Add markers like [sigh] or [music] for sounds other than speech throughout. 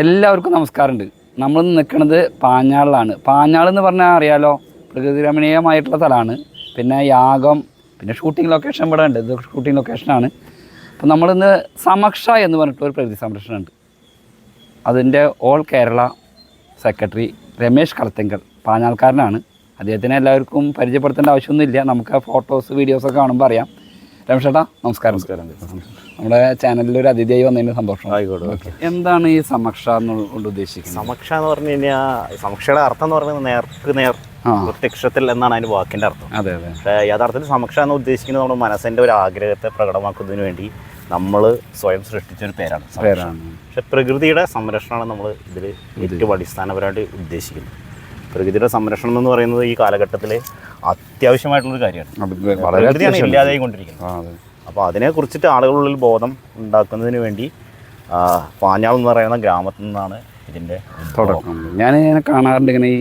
എല്ലാവർക്കും നമസ്കാരമുണ്ട്. നമ്മൾ നിൽക്കുന്നത് പാഞ്ഞാളിലാണ്. പാഞ്ഞാൾ എന്ന് പറഞ്ഞാൽ അറിയാലോ പ്രകൃതി രമണീയമായിട്ടുള്ള സ്ഥലമാണ്. പിന്നെ യാഗം പിന്നെ ഷൂട്ടിംഗ് ലൊക്കേഷൻ ഇവിടെ ഉണ്ട്. ഇത് ഷൂട്ടിംഗ് ലൊക്കേഷനാണ് അപ്പോൾ നമ്മളിന്ന് സമക്ഷ എന്ന് പറഞ്ഞിട്ട് ഒരു പ്രകൃതി സംരക്ഷണമുണ്ട് അതിന്റെ ഓൾ കേരള സെക്രട്ടറി രമേശ് കളത്തെങ്കൽ പാഞ്ഞാൾക്കാരനാണ്. അദ്ദേഹത്തിനെ എല്ലാവർക്കും പരിചയപ്പെടുത്തേണ്ട ആവശ്യമൊന്നുമില്ല. നമുക്ക് ആ ഫോട്ടോസ് വീഡിയോസൊക്കെ കാണുമ്പോൾ അറിയാം. നമസ്കാരം. നമസ്കാരം. നമ്മുടെ ചാനലിൽ ഒരു അതിഥിയായി വന്നതിന് സന്തോഷം. ആയിക്കോട്ടെ. എന്താണ് ഈ സമക്ഷ എന്നുകൊണ്ട് ഉദ്ദേശിക്കുന്നത്? സമക്ഷ എന്ന് പറഞ്ഞു കഴിഞ്ഞാൽ സമക്ഷയുടെ അർത്ഥം എന്ന് പറഞ്ഞാൽ നേർക്ക് നേർ പ്രത്യക്ഷത്തിൽ എന്നാണ് അതിന് വാക്കിന്റെ അർത്ഥം. അതെ അതെ. പക്ഷേ യഥാർത്ഥത്തിൽ സമക്ഷ എന്ന് ഉദ്ദേശിക്കുന്നത് നമ്മുടെ മനസ്സിന്റെ ഒരു ആഗ്രഹത്തെ പ്രകടമാക്കുന്നതിന് വേണ്ടി നമ്മൾ സ്വയം സൃഷ്ടിച്ച ഒരു പേരാണ്. പേരാണ്. പക്ഷെ പ്രകൃതിയുടെ സംരക്ഷണമാണ് നമ്മൾ ഇതിൽ ഏറ്റവും അടിസ്ഥാനപരമായിട്ട് ഉദ്ദേശിക്കുന്നത്. പ്രകൃതിയുടെ സംരക്ഷണം എന്ന് പറയുന്നത് ഈ കാലഘട്ടത്തിൽ അത്യാവശ്യമായിട്ടുള്ളൊരു കാര്യമാണ്. പ്രകൃതിയാണ് ഇല്ലാതായി കൊണ്ടിരിക്കുന്നത് അപ്പോൾ അതിനെക്കുറിച്ചിട്ട് ആളുകളുള്ളിൽ ബോധം ഉണ്ടാക്കുന്നതിന് വേണ്ടി പാഞ്ഞാൾ എന്ന് പറയുന്ന ഗ്രാമത്തിൽ നിന്നാണ് ഇതിന്റെ തുടക്കം. ഞാൻ ഇങ്ങനെ കാണാറുണ്ട് ഇങ്ങനെ ഈ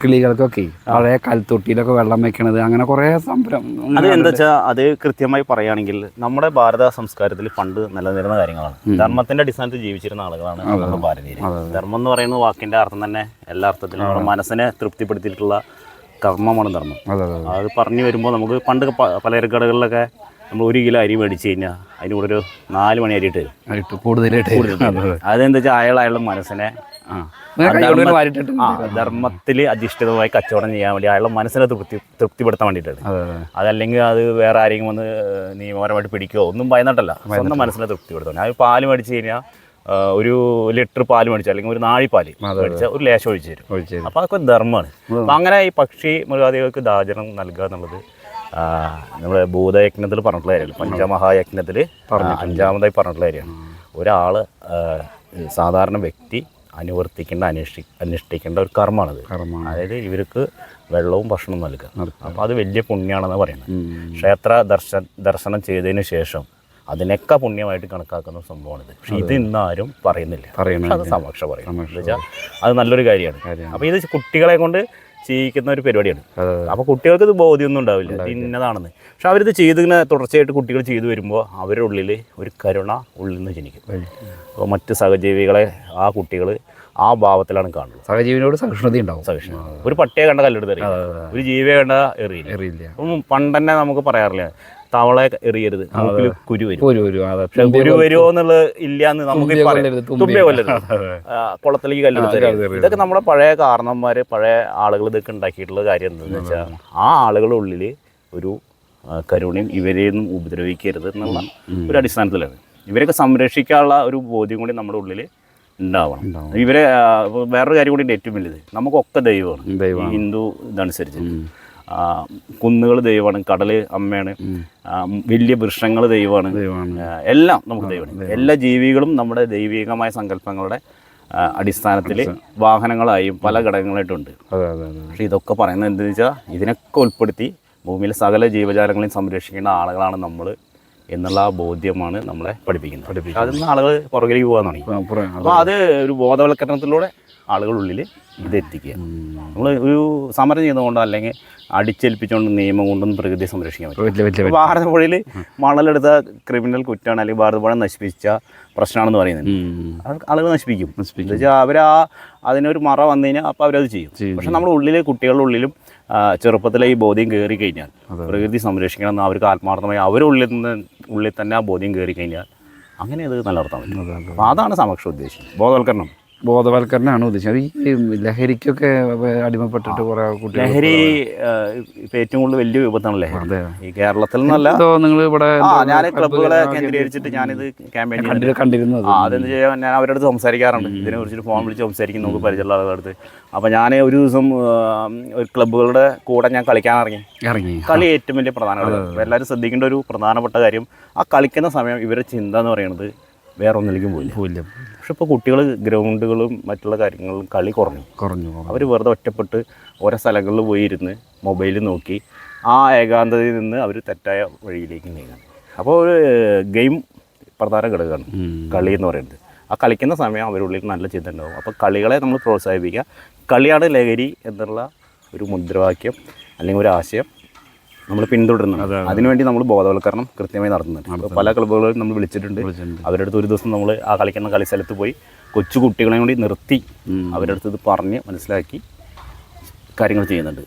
കിളികൾക്കൊക്കെ പഴയ കൽത്തൊട്ടിയിലൊക്കെ വെള്ളം വെക്കണത് അങ്ങനെ കുറേ സംരംഭം അത് എന്താ വെച്ചാൽ അത് കൃത്യമായി പറയുകയാണെങ്കിൽ നമ്മുടെ ഭാരത സംസ്കാരത്തിൽ പണ്ട് നിലനിരുന്ന കാര്യങ്ങളാണ്. ധർമ്മത്തിന്റെ അടിസ്ഥാനത്തിൽ ജീവിച്ചിരുന്ന ആളുകളാണ് നമ്മുടെ ഭാരതീയർ. ധർമ്മം എന്ന് പറയുന്ന വാക്കിന്റെ അർത്ഥം തന്നെ എല്ലാ അർത്ഥത്തിലും നമ്മുടെ മനസ്സിനെ തൃപ്തിപ്പെടുത്തിയിട്ടുള്ള കർമ്മമാണ് ധർമ്മം. അതെ പറഞ്ഞു വരുമ്പോൾ നമുക്ക് പണ്ട് പലചരക്കടകളിലൊക്കെ നമ്മൾ ഒരു കിലോ അരി മേടിച്ചു കഴിഞ്ഞാൽ അതിന് കൂടെ ഒരു നാല് മണി അരി ഇട്ട് കൂടുതലായിട്ട് അതെ അതെ. അതെന്താ വെച്ചാൽ അയാൾ അയാളുടെ മനസ്സിനെ ധർമ്മത്തിൽ അധിഷ്ഠിതമായി കച്ചവടം ചെയ്യാൻ വേണ്ടി അയാളുടെ മനസ്സിനെ തൃപ്തി തൃപ്തിപ്പെടുത്താൻ വേണ്ടിയിട്ടാണ്. അതെ അതെ. അതല്ലെങ്കിൽ അത് വേറെ ആരെങ്കിലും വന്ന് നിയമപരമായിട്ട് പിടിക്കുകയോ ഒന്നും ഭയന്നിട്ടല്ല. സ്വന്തം മനസ്സിനെ തൃപ്തിപ്പെടുത്തണം അത് പാൽ മേടിച്ചു കഴിഞ്ഞാൽ ഒരു ലിറ്റർ പാൽ മേടിച്ചു അല്ലെങ്കിൽ ഒരു നാഴിപ്പാൽ മേടിച്ച ഒരു ലേശം ഒഴിച്ച് തരും. അപ്പൊ അപ്പോൾ അതൊക്കെ ധർമ്മമാണ്. അപ്പം അങ്ങനെ ഈ പക്ഷി മൃഗാദികൾക്ക് ദാചരണം നൽകുക എന്നുള്ളത് നമ്മുടെ ഭൂതയജ്ഞത്തിൽ പറഞ്ഞിട്ടുള്ള കാര്യമാണ് പഞ്ചമഹായജ്ഞത്തിൽ അഞ്ചാമതായി പറഞ്ഞിട്ടുള്ള കാര്യമാണ്. ഒരാൾ സാധാരണ വ്യക്തി അനുവർത്തിക്കേണ്ട അനുഷ്ഠി അനുഷ്ഠിക്കേണ്ട ഒരു കർമ്മമാണത് അതായത് ഇവർക്ക് വെള്ളവും ഭക്ഷണവും നൽകുക അപ്പോൾ അത് വലിയ പുണ്യമാണെന്ന് പറയുന്നത്. ക്ഷേത്ര ദർശന ദർശനം ചെയ്തതിന് ശേഷം അതിനൊക്കെ പുണ്യമായിട്ട് കണക്കാക്കുന്ന സംഭവമാണിത്. പക്ഷെ ഇത് ഇന്നാരും പറയുന്നില്ല. അത് സമക്ഷ പറയും. അത് നല്ലൊരു കാര്യമാണ്. അപ്പോൾ ഇത് കുട്ടികളെ കൊണ്ട് ചെയ്യിക്കുന്ന ഒരു പരിപാടിയാണ്. അപ്പോൾ കുട്ടികൾക്ക് ഇത് ബോധ്യമൊന്നും ഉണ്ടാവില്ല. ഇന്നതാണെന്ന്. പക്ഷെ അവരിത് ചെയ്തിങ്ങനെ തുടർച്ചയായിട്ട് കുട്ടികൾ ചെയ്തു വരുമ്പോൾ അവരുടെ ഉള്ളിൽ ഒരു കരുണ ഉള്ളിൽ നിന്ന് ജനിക്കും. അപ്പോൾ മറ്റ് സഹജീവികളെ ആ കുട്ടികൾ ആ ഭാവത്തിലാണ് കാണുന്നത്. സഹജീവിനോട് സഹിഷ്ണുത ഉണ്ടാവും. സഹിഷ്ണു ഒരു പട്ടിയെ കണ്ട കല്ലെടുത്ത് എറിയില്ല. ഒരു ജീവിയെ കണ്ട എറിയില്ല. അറിയില്ല അപ്പം പണ്ട് തന്നെ നമുക്ക് പറയാറില്ല തവളെ എറിയരുത്. കുരു വരും. വരും. അതെ. പക്ഷെ കുരു വരുമോ എന്നുള്ളത് ഇല്ലാന്ന് നമുക്ക് തുമ്പിയെ കൊല്ലരുത്, കുളത്തിലേക്ക് കല്ലെടുത്ത് ഇതൊക്കെ നമ്മുടെ പഴയ കാരണന്മാര് പഴയ ആളുകൾ ഇതൊക്കെ ഉണ്ടാക്കിയിട്ടുള്ള കാര്യം എന്താണെന്ന് വെച്ചാൽ ആ ആളുകളുടെ ഉള്ളിൽ ഒരു കരുണയും ഇവരെയൊന്നും ഉപദ്രവിക്കരുത് എന്നുള്ള ഒരു അടിസ്ഥാനത്തിലാണ്. ഇവരൊക്കെ സംരക്ഷിക്കാനുള്ള ഒരു ബോധ്യം കൂടി നമ്മുടെ ഉള്ളിൽ ഉണ്ടാവണം. ഇവരെ വേറൊരു കാര്യം കൂടി ഏറ്റവും വലുത്. നമുക്കൊക്കെ ദൈവമാണ്. ഹിന്ദു ഇതനുസരിച്ച്. കുന്നുകൾ ദൈവമാണ് കടൽ അമ്മയാണ് വലിയ വൃക്ഷങ്ങൾ ദൈവമാണ്. എല്ലാം നമുക്ക് ദൈവമാണ്. എല്ലാ ജീവികളും നമ്മുടെ ദൈവികമായ സങ്കല്പങ്ങളുടെ അടിസ്ഥാനത്തിൽ വാഹനങ്ങളായും പല ഘടകങ്ങളായിട്ടുണ്ട് പക്ഷേ ഇതൊക്കെ പറയുന്നത് എന്താണെന്ന് വെച്ചാൽ ഇതിനൊക്കെ ഉൾപ്പെടുത്തി ഭൂമിയിലെ സകല ജീവജാലങ്ങളെയും സംരക്ഷിക്കേണ്ട ആളുകളാണ് നമ്മൾ എന്നുള്ള ആ ബോധ്യമാണ് നമ്മളെ പഠിപ്പിക്കുന്നത്. അതിൽ നിന്ന് ആളുകൾ പുറകിലേക്ക് പോകാൻ തുടങ്ങി. അപ്പോൾ അത്. ഒരു ബോധവൽക്കരണത്തിലൂടെ ആളുകളുള്ളിൽ ഇത് എത്തിക്കുക. നമ്മൾ ഒരു സമരം ചെയ്തുകൊണ്ടോ അല്ലെങ്കിൽ അടിച്ചേൽപ്പിച്ചുകൊണ്ട് നിയമം കൊണ്ടൊന്നും പ്രകൃതിയെ സംരക്ഷിക്കാൻ പറ്റും. ഭാരതപ്പുഴയിൽ മണലെടുത്ത ക്രിമിനൽ കുറ്റമാണ് അല്ലെങ്കിൽ ഭാരതപ്പുഴ നശിപ്പിച്ച പ്രശ്നമാണെന്ന് പറയുന്നത്. ആളുകൾ നശിപ്പിക്കും. വെച്ചാൽ അവർ ആ അതിനൊരു മറ വന്നു കഴിഞ്ഞാൽ അപ്പോൾ അവരത് ചെയ്യും. പക്ഷെ നമ്മുടെ ഉള്ളിലെ കുട്ടികളുടെ ഉള്ളിലും ചെറുപ്പത്തിലെ ഈ ബോധ്യം കയറി കഴിഞ്ഞാൽ പ്രകൃതി സംരക്ഷിക്കണം എന്ന് അവർക്ക് ആത്മാർത്ഥമായി അവരുടെ ഉള്ളിൽ നിന്ന് ഉള്ളിൽ തന്നെ ആ ബോധ്യം കയറി കഴിഞ്ഞാൽ അങ്ങനെ അത് നിലനിർത്താൻ പറ്റും അപ്പോൾ അതാണ് സമക്ഷ ഉദ്ദേശം. ബോധവൽക്കരണം. ബോധവൽക്കരണമാണ് ഉദ്ദേശിച്ചത്. ഈ ലഹരിക്കൊക്കെ അടിമപ്പെട്ടിട്ട് കുറെ കുട്ടികൾ ലഹരി ഇപ്പൊ ഏറ്റവും കൂടുതൽ വലിയ വിപത്താണ് ലഹരി. ഈ കേരളത്തിൽ നിന്നല്ല. നിങ്ങൾ ഇവിടെ ഞാൻ ക്ലബ്ബുകളെ കേന്ദ്രീകരിച്ചിട്ട് ഞാനിത് ക്യാമ്പയിൻ കണ്ടിരുന്നത്. ആ അതെന്ത് ചെയ്യാൻ ഞാൻ അവരുടെ അടുത്ത് സംസാരിക്കാറുണ്ട്. ഇതിനെ കുറിച്ചിട്ട് ഫോൺ വിളിച്ച് സംസാരിക്കും നമുക്ക് പരിചയമുള്ള ആളുകളുടെ അടുത്ത്. അപ്പോൾ ഞാൻ ഒരു ദിവസം ഒരു ക്ലബ്ബുകളുടെ കൂടെ ഞാൻ കളിക്കാൻ ഇറങ്ങി. ഇറങ്ങി. കളി ഏറ്റവും വലിയ പ്രധാനപ്പെട്ട എല്ലാവരും ശ്രദ്ധിക്കേണ്ട ഒരു പ്രധാനപ്പെട്ട കാര്യം ആ കളിക്കുന്ന സമയം ഇവരുടെ ചിന്ത എന്ന് പറയുന്നത് വേറെ ഒന്നിലേക്കും പോയില്ല. പോയില്ല. പക്ഷെ ഇപ്പോൾ കുട്ടികൾ ഗ്രൗണ്ടുകളും മറ്റുള്ള കാര്യങ്ങളും കളി കുറഞ്ഞു. കുറഞ്ഞു. അവർ വെറുതെ ഒറ്റപ്പെട്ട് ഓരോ സ്ഥലങ്ങളിൽ പോയി ഇരുന്ന് മൊബൈൽ നോക്കി ആ ഏകാന്തതയിൽ നിന്ന് അവർ തെറ്റായ വഴിയിലേക്ക് നീങ്ങാൻ അപ്പോൾ ഒരു ഗെയിം പ്രധാന ഘടകമാണ് കളി എന്ന് പറയുന്നത്. ആ കളിക്കുന്ന സമയം അവരുള്ളിൽ നല്ല ചിന്ത ഉണ്ടാവും. അപ്പോൾ കളികളെ നമ്മൾ പ്രോത്സാഹിപ്പിക്കുക. കളിയാണ് ലഹരി എന്നുള്ള ഒരു മുദ്രാവാക്യം അല്ലെങ്കിൽ ഒരു ആശയം. നമ്മൾ പിന്തുടരുന്നുണ്ട് അതിനുവേണ്ടി നമ്മൾ ബോധവൽക്കരണം കൃത്യമായി നടത്തുന്നുണ്ട്. പല ക്ലബ്ബുകളും നമ്മൾ വിളിച്ചിട്ടുണ്ട്. അവരുടെ അടുത്ത് ഒരു ദിവസം നമ്മൾ ആ കളിക്കുന്ന കളി സ്ഥലത്ത് പോയി കൊച്ചു കുട്ടികളെ കൂടി നിർത്തി അവരുടെ അടുത്ത് ഇത് പറഞ്ഞ് മനസ്സിലാക്കി കാര്യങ്ങൾ ചെയ്യുന്നുണ്ട്.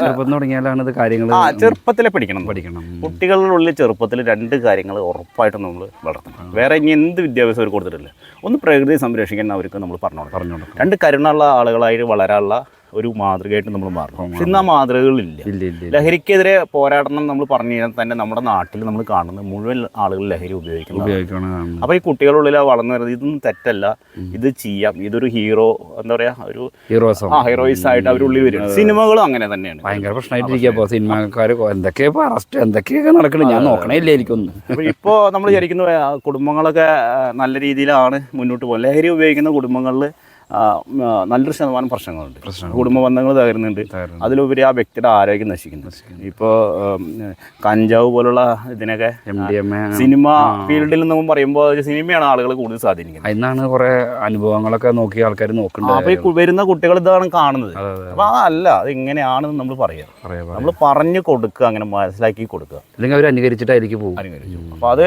ചെറുപ്പം തുടങ്ങിയാലാണ് ഇത് കാര്യങ്ങൾ ആ ചെറുപ്പത്തിലെ പഠിക്കണം. പഠിക്കണം. കുട്ടികളുടെ ഉള്ളിൽ ചെറുപ്പത്തിൽ രണ്ട് കാര്യങ്ങൾ ഉറപ്പായിട്ടും നമ്മൾ വളർത്തണം. വേറെ ഇനി എന്ത് വിദ്യാഭ്യാസം അവർ കൊടുത്തിട്ടില്ല. ഒന്ന് പ്രകൃതി സംരക്ഷിക്കാൻ അവർക്ക് നമ്മൾ പറഞ്ഞു പറഞ്ഞോളാം പറഞ്ഞു രണ്ട് കരുണുള്ള ആളുകളായി വളരാനുള്ള ഒരു മാതൃകയായിട്ട് നമ്മൾ മാറണം പക്ഷെ ഇന്ന് ആ മാതൃകകളില്ല. ലഹരിക്കെതിരെ പോരാടണം നമ്മൾ പറഞ്ഞു കഴിഞ്ഞാൽ തന്നെ നമ്മുടെ നാട്ടിൽ നമ്മൾ കാണുന്നത് മുഴുവൻ ആളുകൾ ലഹരി ഉപയോഗിക്കുന്നു ഉപയോഗിക്കണം അപ്പോൾ ഈ കുട്ടികളുള്ളിൽ ആ വളർന്നു വരുന്നത് ഇതൊന്നും തെറ്റല്ല. ഇത് ചെയ്യാം. ഇതൊരു ഹീറോ എന്താ പറയുക ഒരു ഹീറോസ് ആ ഹീറോയിസ് ആയിട്ട് അവരുള്ളിൽ വരും. സിനിമകളും അങ്ങനെ തന്നെയാണ്. ഭയങ്കര പ്രശ്നമായിട്ടിരിക്കുക സിനിമാക്കാർ എന്തൊക്കെ ഇപ്പോൾ അറസ്റ്റ് എന്തൊക്കെയൊക്കെ നടക്കണം? ഞാൻ നോക്കണേ ഇല്ല എനിക്കൊന്നും. ഇപ്പോൾ നമ്മൾ വിചാരിക്കുന്നു കുടുംബങ്ങളൊക്കെ നല്ല രീതിയിലാണ് മുന്നോട്ട് പോകുന്നത്. ലഹരി ഉപയോഗിക്കുന്ന കുടുംബങ്ങളിൽ നല്ലൊരു ശതമാനം പ്രശ്നങ്ങളുണ്ട്. കുടുംബ ബന്ധങ്ങൾ തകരുന്നുണ്ട്. അതിലുപരി ആ വ്യക്തിയുടെ ആരോഗ്യം നശിക്കുന്നു. ഇപ്പോൾ കഞ്ചാവ് പോലുള്ള ഇതിനൊക്കെ സിനിമ ഫീൽഡിൽ നിന്നും പറയുമ്പോൾ സിനിമയാണ് ആളുകൾ കൂടുതൽ സ്വാധീനിക്കുന്നത്. അതിനാണ് കുറെ അനുഭവങ്ങളൊക്കെ നോക്കി ആൾക്കാർ നോക്കുന്നത് നോക്കുന്നുണ്ട് അപ്പോൾ ഈ വരുന്ന കുട്ടികൾ ഇതാണ് കാണുന്നത്. അപ്പോൾ അതല്ല അത്. ഇങ്ങനെയാണെന്ന് നമ്മൾ പറയുക പറയാം നമ്മൾ പറഞ്ഞു കൊടുക്കുക അങ്ങനെ മനസ്സിലാക്കി കൊടുക്കുക. അല്ലെങ്കിൽ അവർ അനുകരിച്ചിട്ടായിരിക്കും പോകും അനുകരിച്ചു. അപ്പോൾ അത്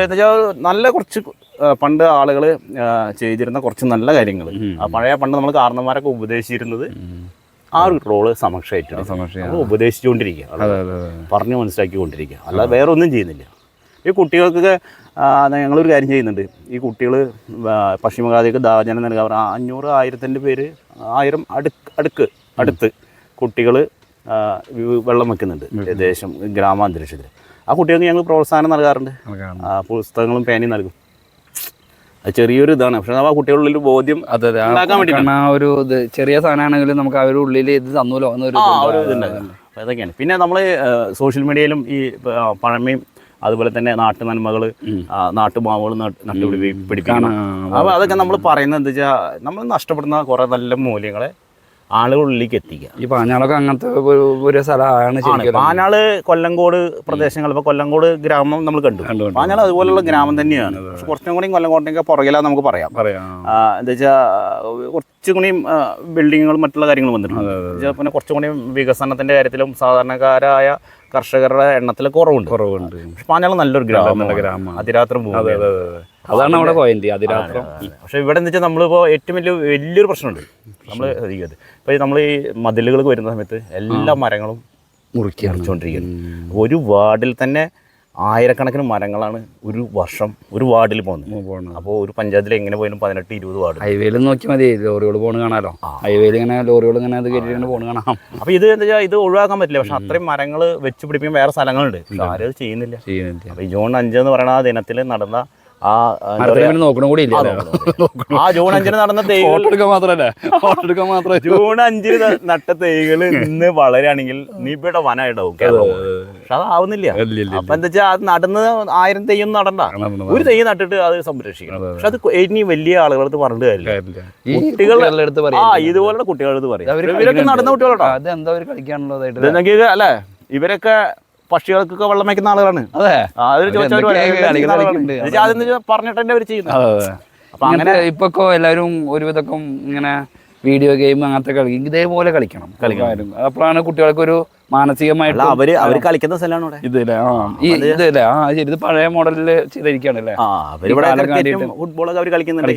നല്ല കുറച്ച് പണ്ട് ആളുകൾ ചെയ്തിരുന്ന കുറച്ച് നല്ല കാര്യങ്ങൾ ആ പഴയ പണ്ട് നമ്മൾ കാരണന്മാരൊക്കെ ഉപദേശിച്ചിരുന്നത് ആ ഒരു റോൾ സമക്ഷമായിട്ടാണ് നമ്മൾ ഉപദേശിച്ചുകൊണ്ടിരിക്കുക. പറഞ്ഞു മനസ്സിലാക്കിക്കൊണ്ടിരിക്കുക. അല്ലാതെ വേറെ ഒന്നും ചെയ്യുന്നില്ല. ഈ കുട്ടികൾക്കൊക്കെ ഞങ്ങളൊരു കാര്യം ചെയ്യുന്നുണ്ട്. ഈ കുട്ടികൾ പശ്ചിമഘാതിക്ക് ദാജനം നൽകാൻ അവർ അഞ്ഞൂറ് ആയിരത്തിന്റെ പേര് ആയിരം അടുക്ക് അടുക്ക് അടുത്ത് കുട്ടികൾ വെള്ളം വെക്കുന്നുണ്ട്. ദേശം ഗ്രാമാന്തരീക്ഷത്തിൽ ആ കുട്ടികൾക്ക് ഞങ്ങൾ പ്രോത്സാഹനം നൽകാറുണ്ട്. പുസ്തകങ്ങളും പേനയും നൽകും. ചെറിയൊരു ഇതാണ്. പക്ഷെ ആ കുട്ടികളുടെ ഉള്ളിൽ ബോധ്യം അതെ അതെ. ആ ഒരു ഇത് ചെറിയ സാധനമാണെങ്കിലും നമുക്ക് അവരുടെ ഉള്ളിൽ ഇത് തന്നൂലോ എന്നൊരു അതൊക്കെയാണ് പിന്നെ നമ്മൾ സോഷ്യൽ മീഡിയയിലും ഈ പഴമയും അതുപോലെ തന്നെ നാട്ടു നന്മകൾ നാട്ടുമാവുകൾ നട്ടുപിടി പിടിപ്പിക്കണം. ആ, അപ്പോൾ അതൊക്കെ നമ്മൾ പറയുന്നത് എന്താ വെച്ചാൽ നമ്മൾ നഷ്ടപ്പെടുന്ന കുറേ നല്ല മൂല്യങ്ങളെ ആളുകളിലേക്ക് എത്തിക്കുക. ഈ പാഞ്ഞാളൊക്കെ അങ്ങനത്തെ ഒരു സ്ഥലമാണ് പാഞ്ഞാൾ കൊല്ലങ്കോട് പ്രദേശങ്ങൾ ഇപ്പോൾ കൊല്ലങ്കോട് ഗ്രാമം നമ്മൾ കണ്ടു. പാഞ്ഞാൾ അതുപോലുള്ള ഗ്രാമം തന്നെയാണ്. പക്ഷെ കുറച്ചും കൂടി കൊല്ലങ്കോട്ടേക്ക് പുറകിലാന്ന് നമുക്ക് പറയാം. എന്താ വെച്ചാൽ കുറച്ചും കൂടി ബിൽഡിങ്ങുകളും മറ്റുള്ള കാര്യങ്ങൾ വന്നിട്ടുണ്ട്. പിന്നെ കുറച്ചും കൂടി വികസനത്തിന്റെ കാര്യത്തിലും സാധാരണക്കാരായ കർഷകരുടെ എണ്ണത്തിൽ കുറവുണ്ട്. കുറവുണ്ട്. പാഞ്ഞാൾ നല്ലൊരു ഗ്രാമം ഗ്രാമമാണ്. അതിരാത്രം അതെ. അതാണ് നമ്മുടെ പോയിന്റ് അതിരാത്രം. പക്ഷെ ഇവിടെ എന്ന് വെച്ചാൽ നമ്മളിപ്പോൾ ഏറ്റവും വലിയ വലിയൊരു പ്രശ്നമുണ്ട്. നമ്മൾ ശ്രദ്ധിക്കുന്നത് ഇപ്പോൾ നമ്മൾ ഈ മതിലുകൾക്ക് വരുന്ന സമയത്ത് എല്ലാ മരങ്ങളും മുറുക്കി അടിച്ചുകൊണ്ടിരിക്കുന്നു ഒരു വാർഡിൽ തന്നെ ആയിരക്കണക്കിന് മരങ്ങളാണ് ഒരു വർഷം ഒരു വാർഡിൽ പോകുന്നത്. പോകണം അപ്പോൾ ഒരു പഞ്ചായത്തിൽ എങ്ങനെ പോയാലും പതിനെട്ട് ഇരുപത് വാർഡ്. ഹൈവേയിൽ നോക്കി മതി. ലോറിയോട് പോണ് കാണാലോ. ഹൈവേയിൽ ഇങ്ങനെ ലോറിയോട് ഇങ്ങനെ അത് കയറ്റി ഇങ്ങനെ പോണ് കാണാം. അപ്പോൾ ഇത് എന്താ വെച്ചാൽ ഇത് ഒഴിവാക്കാൻ പറ്റില്ല. പക്ഷെ അത്രയും മരങ്ങൾ വെച്ച് പിടിപ്പിക്കാൻ വേറെ സ്ഥലങ്ങളുണ്ട്. ആരും അത് ചെയ്യുന്നില്ല. ചെയ്യുന്നില്ല. അപ്പോൾ ഈ ജൂൺ അഞ്ച് എന്ന് പറയുന്ന ആ ദിനത്തിൽ നടന്ന ആ പറയാ, കൂടി ആ ജൂൺ അഞ്ചിന് നടന്ന തൈകൾ എടുക്കാൻ മാത്രമേ ജൂൺ അഞ്ചിന് നട്ട തൈകൾ ഇന്ന് വളരുകയാണെങ്കിൽ നീ ഇവിടെ വനമായിട്ടാവും പക്ഷെ അതാവുന്നില്ല അപ്പൊ എന്താ വെച്ചാൽ അത് നടന്ന് ആയിരം തെയ്യൊന്നും നടണ്ട. ഒരു തെയ്യം നട്ടിട്ട് അത് സംരക്ഷിക്കണം. പക്ഷെ അത് ഇനി വലിയ ആളുകളടുത്ത് പറഞ്ഞിട്ട് കാര്യമില്ല. കുട്ടികളുടെ ആ ഇതുപോലുള്ള കുട്ടികളടുത്ത് പറയും. ഇവരൊക്കെ. നടന്ന കുട്ടികളോട്ടോ. അത് എന്താ അവർ കളിക്കാനുള്ളതായിട്ട് അല്ലേ? ഇവരൊക്കെ പക്ഷികൾക്കൊക്കെ വെള്ളം വയ്ക്കുന്ന ആളുകളാണ്. അതെ. പറഞ്ഞിട്ട് അവർ ചെയ്യുന്നത്? അപ്പൊ അങ്ങനെ അങ്ങനെ ഇപ്പൊ എല്ലാവരും ഒരുവിധം ഇങ്ങനെ വീഡിയോ ഗെയിം അങ്ങനത്തെ കളിക്കും ഇതേപോലെ കളിക്കണം കളിക്കാനും അപ്പോഴാണ് കുട്ടികൾക്ക് ഒരു മാനസികമായിട്ട് അവർ അവർ കളിക്കുന്ന സ്ഥലമാണ് ഇതല്ലേ ആ ഇതല്ലേ ആ ശരി ഇത് പഴയ മോഡലിൽ ചെയ്തിരിക്കുകയാണല്ലേ ഫുട്ബോളൊക്കെ അവർ കളിക്കുന്നുണ്ട്.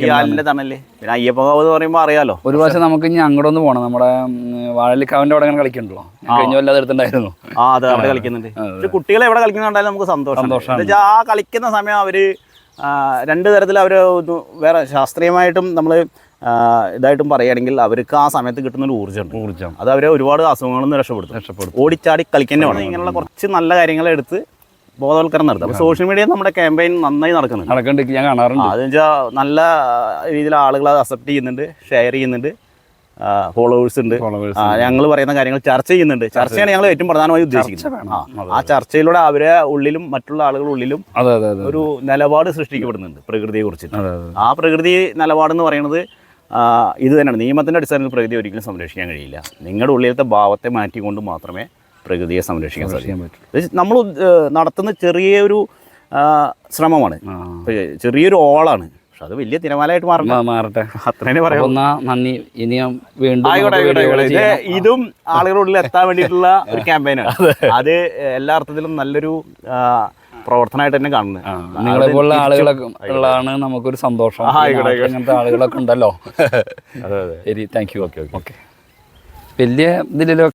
പിന്നെ അയ്യപ്പകാവ് പറയുമ്പോൾ അറിയാലോ. ഒരു പ്രാവശ്യം നമുക്ക് ഇനി അങ്ങോട്ട് ഒന്ന് പോകണം നമ്മുടെ വാഴലിക്കാവിന്റെ അവിടെ അങ്ങനെ കളിക്കണ്ടല്ലോ കഴിഞ്ഞ കൊല്ലം എടുത്തിട്ടുണ്ടായിരുന്നു. ആ അതെ അവിടെ കളിക്കുന്നുണ്ട്. കുട്ടികളെ എവിടെ കളിക്കുന്നുണ്ടായാലും നമുക്ക് സന്തോഷം സന്തോഷാണ്. ആ കളിക്കുന്ന സമയം അവർ രണ്ട് തരത്തിൽ അവർ വേറെ ശാസ്ത്രീയമായിട്ടും നമ്മൾ ഇതായിട്ടും പറയുകയാണെങ്കിൽ അവർക്ക് ആ സമയത്ത് കിട്ടുന്ന ഒരു ഊർജം. ഊർജം അത് അവരെ ഒരുപാട് അസുഖങ്ങളിൽ നിന്ന് രക്ഷപ്പെടുത്തും. രക്ഷപ്പെടുത്തും. ഓടിച്ചാടി കളിക്കാൻ വേണം. ഇങ്ങനെയുള്ള കുറച്ച് നല്ല കാര്യങ്ങൾ എടുത്ത് ബോധവൽക്കരണം നടത്തും അപ്പോൾ സോഷ്യൽ മീഡിയ നമ്മുടെ ക്യാമ്പയിൻ നന്നായി നടക്കുന്നുണ്ട്. നടക്കുന്നുണ്ട് ഞാൻ കാണാറുണ്ട്. അതെന്ന് വെച്ചാൽ നല്ല രീതിയിൽ ആളുകൾ അത് അക്സെപ്റ്റ് ചെയ്യുന്നുണ്ട് ഷെയർ ചെയ്യുന്നുണ്ട് ഫോളോവേഴ്സ് ഉണ്ട്. ഞങ്ങൾ പറയുന്ന കാര്യങ്ങൾ ചർച്ച ചെയ്യുന്നുണ്ട്. ചർച്ചയാണ് ഞങ്ങൾ ഏറ്റവും പ്രധാനമായി ഉദ്ദേശിക്കുന്നത്. ആ, ചർച്ചയിലൂടെ അവരെ ഉള്ളിലും മറ്റുള്ള ആളുകളുടെ ഉള്ളിലും ഒരു നിലപാട് സൃഷ്ടിക്കപ്പെടുന്നുണ്ട് പ്രകൃതിയെ കുറിച്ച് ആ പ്രകൃതി നിലപാടെന്ന് പറയുന്നത് ഇത് തന്നെയാണ്. നിയമത്തിന്റെ അടിസ്ഥാനത്തിൽ പ്രകൃതി ഒരിക്കലും സംരക്ഷിക്കാൻ കഴിയില്ല. നിങ്ങളുടെ ഉള്ളിലത്തെ ഭാവത്തെ മാറ്റിക്കൊണ്ട് മാത്രമേ പ്രകൃതിയെ സംരക്ഷിക്കാൻ സാധിക്കൂ. നമ്മൾ നടത്തുന്ന ചെറിയൊരു ശ്രമമാണ്. ചെറിയൊരു ഓളാണ്. പക്ഷെ അത് വലിയ തിരമാലയായിട്ട് മാറണം. മാറട്ടെ. അത്രേ പറയാം നന്ദി. ഇനി വീണ്ടും ഇതും ആളുകളുടെ ഉള്ളിൽ എത്താൻ വേണ്ടിയിട്ടുള്ള ഒരു ക്യാമ്പയിനാണ് അത്. എല്ലാ അർത്ഥത്തിലും നല്ലൊരു പ്രവർത്തനമായിട്ട് തന്നെ കാണുന്നത്. നിങ്ങളെപ്പോലുള്ള ആളുകളൊക്കെ ഉള്ളതാണ് നമുക്കൊരു സന്തോഷം. അങ്ങനത്തെ ആളുകളൊക്കെ ഉണ്ടല്ലോ. [laughs] ശരി താങ്ക് യു ഓക്കെ ഓക്കെ വലിയ ഇതിലല്ലോ